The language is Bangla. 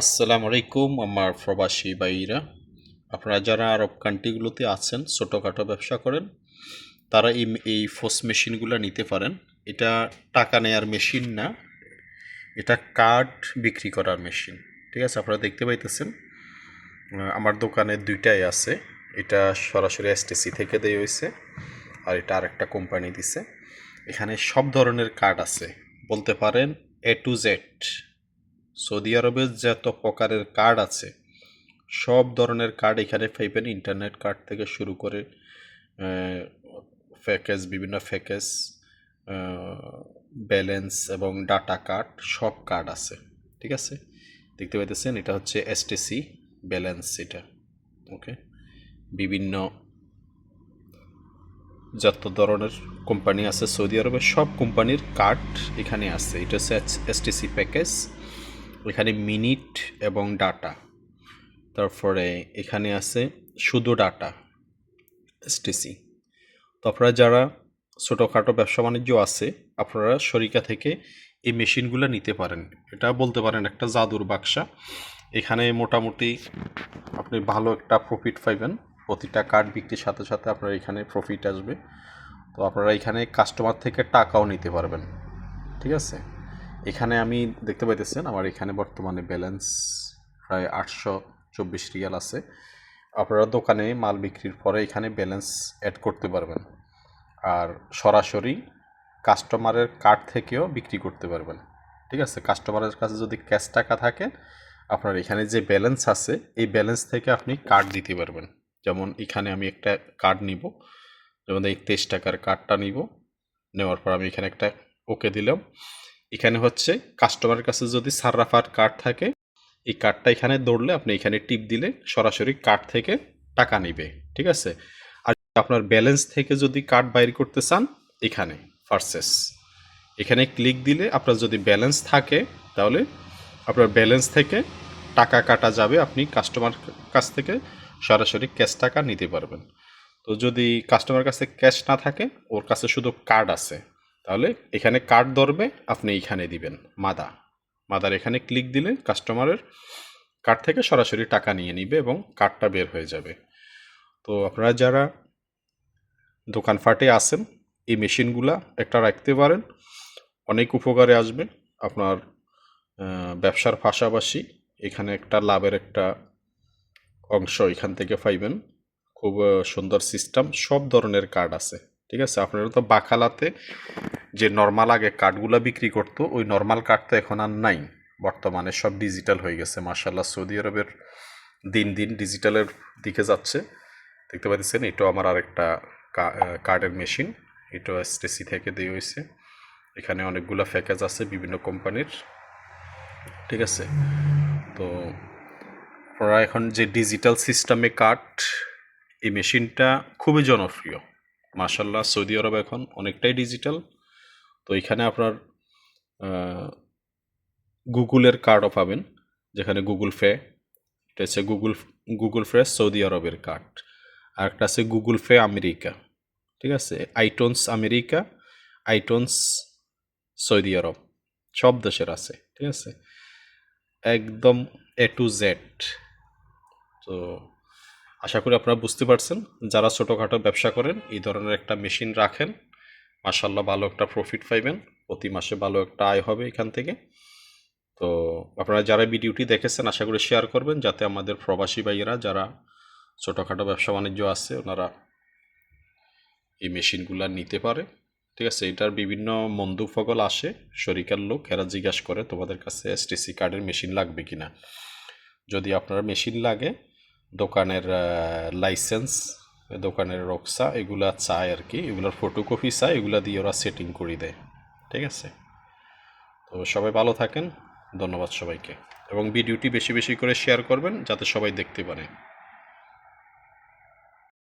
আসসালামু আলাইকুম আমার প্রবাসী বাইরা আপনারা যারা আরব কান্ট্রিগুলোতে আছেন, ছোটোখাটো ব্যবসা করেন, তারা এই এই ফোস মেশিনগুলো নিতে পারেন। এটা টাকা নেয়ার মেশিন না, এটা কার্ড বিক্রি করার মেশিন ঠিক আছে, আপনারা দেখতে পাইতেছেন। আমার দোকানে দুইটাই আছে। এটা সরাসরি এসটিসি থেকে দেওয়া হয়েছে আর এটা আরেকটা কোম্পানি দিছে। এখানে সব ধরনের কার্ড আছে। বলতে পারেন এ টু জেড সৌদি আরবের যত প্রকারের কার্ড আছে, সব ধরনের কার্ড এখানে পাইবেন। ইন্টারনেট কার্ড থেকে শুরু করে ফ্যাকেজ বিভিন্ন ফ্যাকেজ ব্যালেন্স এবং ডাটা কার্ড সব কার্ড আছে। ঠিক আছে? দেখতে পাইতেছেন, এটা হচ্ছে এসটিসি ব্যালেন্স এটা। ওকে বিভিন্ন যত ধরনের কোম্পানি আছে সৌদি আরবে সব কোম্পানির কার্ড এখানে আছে। এটা হচ্ছে এসটিসি প্যাকেজ মিনিট এবং ডাটা। তারপরে এখানে আছে শুধু ডাটা এসটিসি তো আপনারা যারা ছোটোখাটো ব্যবসা বাণিজ্য আছে, আপনারা শরিকা থেকে এই মেশিনগুলো নিতে পারেন। এটা বলতে পারেন একটা জাদুর বাক্সা। এখানে মোটামুটি আপনি ভালো একটা প্রফিট পাইবেন। প্রতিটা কার্ড বিক্রির সাথে সাথে আপনার এখানে প্রফিট আসবে। তো আপনারা এখানে কাস্টমার থেকে টাকাও নিতে পারবেন। ঠিক আছে? এখানে আমি দেখতে পাইতেছেন, আমার এখানে বর্তমানে ব্যালেন্স প্রায় আটশো চব্বিশ রিয়াল আছে। আপনারা দোকানে মাল বিক্রির পরে এখানে ব্যালেন্স অ্যাড করতে পারবেন। আর সরাসরি কাস্টমারের কার্ড থেকেও বিক্রি করতে পারবেন। ঠিক আছে? কাস্টমারের কাছে যদি ক্যাশ টাকা থাকে, আপনার এখানে যে ব্যালেন্স আছে, এই ব্যালেন্স থেকে আপনি কার্ড দিতে পারবেন। যেমন এখানে আমি একটা কার্ড নিব, যেমন এই তেইশ টাকার কার্ডটা নিব। নেওয়ার পর আমি এখানে একটা ওকে দিলাম। এখানে হচ্ছে কাস্টমারের কাছে যদি সার্রাফার কার্ড থাকে, এই কার্ডটা এখানে দৌড়লে আপনি এখানে টিপ দিলে সরাসরি কার্ড থেকে টাকা নিবে, ঠিক আছে? আর আপনার ব্যালেন্স থেকে যদি কার্ড বাইর করতে চান, এখানে ফার্সেস এখানে ক্লিক দিলে আপনার যদি ব্যালেন্স থাকে, তাহলে আপনার ব্যালেন্স থেকে টাকা কাটা যাবে, আপনি কাস্টমার কাছ থেকে সরাসরি ক্যাশ টাকা নিতে পারবেন। তো যদি কাস্টমার কাছে ক্যাশ না থাকে, ওর কাছে শুধু কার্ড আছে। তাহলে এখানে কার্ড ধরবে, আপনি এইখানে দিবেন মাদা মাদার এখানে ক্লিক দিলে কাস্টমারের কার্ড থেকে সরাসরি টাকা নিয়ে নিবে এবং কার্ডটা বের হয়ে যাবে। তো আপনারা যারা দোকানপাটে আসেন এই মেশিনগুলা একটা রাখতে পারেন। অনেক উপকারে আসবে আপনার ব্যবসার পাশাপাশি। এখানে একটা লাভের একটা অংশ এখান থেকে পাইবেন। খুব সুন্দর সিস্টেম সব ধরনের কার্ড আছে। ঠিক আছে? আপনারা তো বাকালাতে যে নর্মাল আগে কার্ডগুলো বিক্রি করতো, ওই নর্মাল কার্ড তো এখন আর নাই। বর্তমানে সব ডিজিটাল হয়ে গেছে মার্শাল্লাহ সৌদি আরবের দিন দিন ডিজিটালের দিকে যাচ্ছে। দেখতে পাচ্ছেন, এটাও আমার আরেকটা কার্ডের মেশিন এটাও এসটিসি থেকে দিয়ে হয়েছে। এখানে অনেকগুলো প্যাকেজ আছে বিভিন্ন কোম্পানির ঠিক আছে? তো আপনারা এখন যে ডিজিটাল সিস্টেমে কার্ড, এই মেশিনটা খুবই জনপ্রিয়। মার্শাল্লাহ সৌদি আরব এখন অনেকটাই ডিজিটাল তো এখানে আপনার গুগলের কার্ডও পাবেন, যেখানে গুগল পে, এটা হচ্ছে গুগল গুগল পে, সৌদি আরবের কার্ড। আর একটা আছে গুগল পে আমেরিকা, ঠিক আছে? আইটনস আমেরিকা, আইটনস সৌদি আরব, সব দেশের আছে, ঠিক আছে? একদম এ টু জেড তো আশা করি আপনারা বুঝতে পারছেন, যারা ছোটোখাটো ব্যবসা করেন, এই ধরনের একটা মেশিন রাখেন মাসাল্লাহ ভালো একটা প্রফিট পাইবেন। প্রতি মাসে ভালো একটা আয় হবে এখান থেকে। তো আপনারা যারা ভিডিওটি দেখেছেন, আশা করি শেয়ার করবেন যাতে আমাদের প্রবাসী ভাইয়েরা যারা ছোটোখাটো ব্যবসা বাণিজ্য আছে, ওনারা এই মেশিনগুলা নিতে পারে। ঠিক আছে, এটার বিভিন্ন মন্দুফগল আসে, শরিকার লোক, এরা জিজ্ঞাসা করে তোমাদের কাছে এসটিসি কার্ডের মেশিন লাগবে কিনা। যদি আপনার মেশিন লাগে, দোকানের লাইসেন্স দোকানের রক্সা, এগুলা চায় আর কি, এগুলোর ফটোকপি চায়, এগুলা দিয়ে ওরা সেটিং করে দেয়, ঠিক আছে? তো সবাই ভালো থাকেন, ধন্যবাদ সবাইকে। এবং ভিডিওটি বেশি বেশি করে শেয়ার করবেন, যাতে সবাই দেখতে পারে।